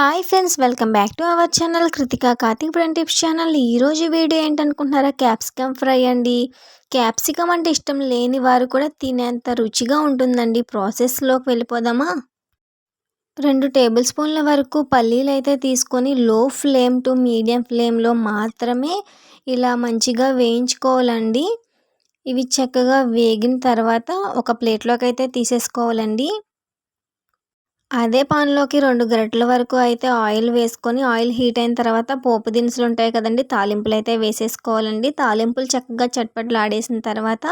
Hi friends welcome back to our channel Kritika Karthik brain tips channel ఈరోజు video ఏంటనుకుంటున్నారా? Capsicum fry అండి. Capsicum అంటే ఇష్టం లేని వారు కూడా తినేంత రుచిగా ఉంటుందండి. ప్రాసెస్లోకి వెళ్ళిపోదామా? రెండు టేబుల్ స్పూన్ల వరకు పల్లీలు అయితే తీసుకొని లో ఫ్లేమ్ టు మీడియం ఫ్లేమ్లో మాత్రమే ఇలా మంచిగా వేయించుకోవాలండి. ఇవి చక్కగా వేగిన తర్వాత ఒక ప్లేట్లోకి అయితే తీసేసుకోవాలండి. అదే పాన్లోకి రెండు గరిటల వరకు అయితే ఆయిల్ వేసుకొని ఆయిల్ హీట్ అయిన తర్వాత పోపు దినుసులు ఉంటాయి కదండి తాలింపులు అయితే వేసేసుకోవాలండి. తాలింపులు చక్కగా చట్పట్లు ఆడేసిన తర్వాత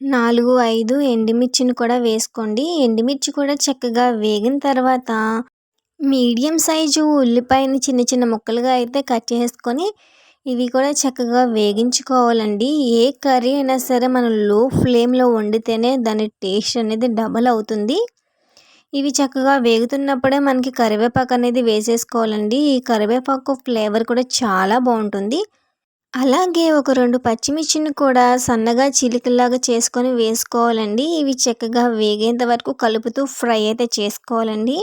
నాలుగు ఐదు ఎండుమిర్చిని కూడా వేసుకోండి. ఎండుమిర్చి కూడా చక్కగా వేగిన తర్వాత మీడియం సైజు ఉల్లిపాయని చిన్న చిన్న ముక్కలుగా అయితే కట్ చేసుకొని ఇవి కూడా చక్కగా వేగించుకోవాలండి. ఏ కర్రీ అయినా సరే మనం లో ఫ్లేమ్లో వండితేనే దాని టేస్ట్ అనేది డబల్ అవుతుంది. ఇవి చక్కగా వేగుతున్నప్పుడే మనకి కరివేపాకు అనేది వేసేసుకోవాలండి. ఈ కరివేపాకు ఫ్లేవర్ కూడా చాలా బాగుంటుంది. అలాగే ఒక రెండు పచ్చిమిర్చిని కూడా సన్నగా చిలికల్లాగా చేసుకొని వేసుకోవాలండి. ఇవి చక్కగా వేగేంత వరకు కలుపుతూ ఫ్రై అయితే చేసుకోవాలండి.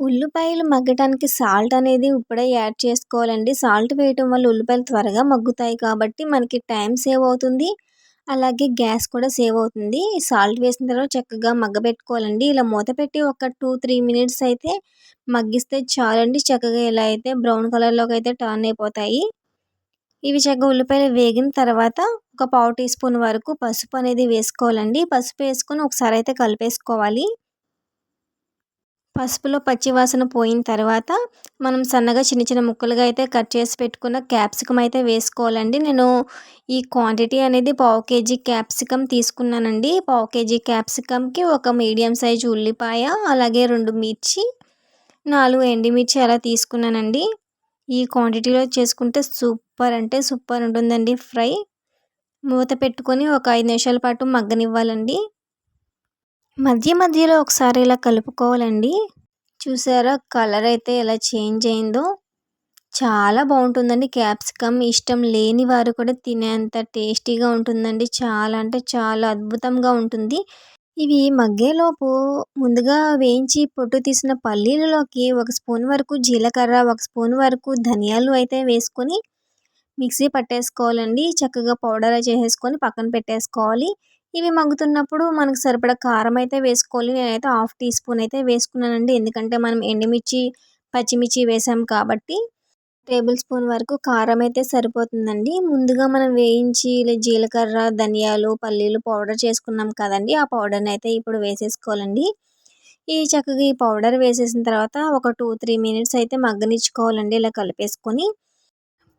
ఉల్లిపాయలు మగ్గటానికి సాల్ట్ అనేది ఇప్పుడే యాడ్ చేసుకోవాలండి. సాల్ట్ వేయటం వల్ల ఉల్లిపాయలు త్వరగా మగ్గుతాయి కాబట్టి మనకి టైం సేవ్ అవుతుంది. అలాగే గ్యాస్ కూడా సేవ్ అవుతుంది. సాల్ట్ వేసిన తర్వాత చక్కగా మగ్గబెట్టుకోవాలండి ఇలా మూత పెట్టి ఒక టూ త్రీ మినిట్స్ అయితే మగ్గిస్తే చాలండి. చక్కగా ఇలా అయితే బ్రౌన్ కలర్లోకి అయితే టర్న్ అయిపోతాయి. ఇవి చక్కగా ఉల్లిపాయలు వేగిన తర్వాత ఒక పావు టీ స్పూన్ వరకు పసుపు అనేది వేసుకోవాలండి. పసుపు వేసుకొని ఒకసారి అయితే కలిపేసుకోవాలి. పసుపులో పచ్చివాసన పోయిన తర్వాత మనం సన్నగా చిన్న చిన్న ముక్కలుగా అయితే కట్ చేసి పెట్టుకున్న క్యాప్సికమ్ అయితే వేసుకోవాలండి. నేను ఈ క్వాంటిటీ అనేది పావు కేజీ క్యాప్సికమ్ తీసుకున్నానండి. పావు కేజీ క్యాప్సికమ్కి ఒక మీడియం సైజు ఉల్లిపాయ అలాగే రెండు మిర్చి నాలుగు ఎండిమిర్చి అలా తీసుకున్నానండి. ఈ క్వాంటిటీలో చేసుకుంటే సూపర్ అంటే సూపర్ ఉంటుందండి ఫ్రై. మూత పెట్టుకొని ఒక ఐదు నిమిషాల పాటు మగ్గనివ్వాలండి. మధ్య మధ్యలో ఒకసారి ఇలా కలుపుకోవాలండి. చూసారా కలర్ అయితే ఎలా చేంజ్ అయిందో. చాలా బాగుంటుందండి. క్యాప్సికమ్ ఇష్టం లేని వారు కూడా తినేంత టేస్టీగా ఉంటుందండి. చాలా అంటే చాలా అద్భుతంగా ఉంటుంది. ఇవి మగ్గేలోపు ముందుగా వేయించి పొట్టు తీసిన పల్లీలలోకి ఒక స్పూన్ వరకు జీలకర్ర ఒక స్పూన్ వరకు ధనియాలు అయితే వేసుకొని మిక్సీ పట్టేసుకోవాలండి. చక్కగా పౌడర్ చేసేసుకొని పక్కన పెట్టేసుకోవాలి. ఇవి మగ్గుతున్నప్పుడు మనకు సరిపడా కారం అయితే వేసుకోవాలి. నేనైతే హాఫ్ టీ స్పూన్ అయితే వేసుకున్నానండి. ఎందుకంటే మనం ఎండుమిర్చి పచ్చిమిర్చి వేసాం కాబట్టి టేబుల్ స్పూన్ వరకు కారం అయితే సరిపోతుందండి. ముందుగా మనం వేయించి జీలకర్ర ధనియాలు పల్లీలు పౌడర్ చేసుకున్నాం కదండి. ఆ పౌడర్ని అయితే ఇప్పుడు వేసేసుకోవాలండి. ఈ చక్కగా ఈ పౌడర్ వేసేసిన తర్వాత ఒక టూ త్రీ మినిట్స్ అయితే మగ్గనిచ్చుకోవాలండి. ఇలా కలిపేసుకొని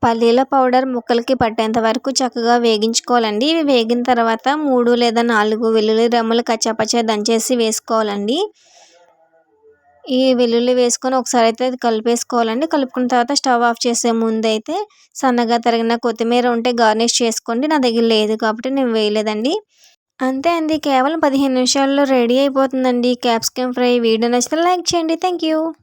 పల్లీల పౌడర్ ముక్కలకి పట్టేంత వరకు చక్కగా వేగించుకోవాలండి. ఇవి వేగిన తర్వాత మూడు లేదా నాలుగు వెల్లుల్లి రెమ్మలు కచ్చాపచ్చా దంచేసి వేసుకోవాలండి. ఈ వెల్లుల్లి వేసుకొని ఒకసారి అయితే కలిపేసుకోవాలండి. కలుపుకున్న తర్వాత స్టవ్ ఆఫ్ చేసే ముందు అయితే సన్నగా తరిగిన కొత్తిమీర ఉంటే గార్నిష్ చేసుకోండి. నా దగ్గర లేదు కాబట్టి నేను వేయలేదండి. అంతే అండి. కేవలం పదిహేను నిమిషాల్లో రెడీ అయిపోతుందండి. Capsicum fry. వీడియో నచ్చితే లైక్ చేయండి. Thank you.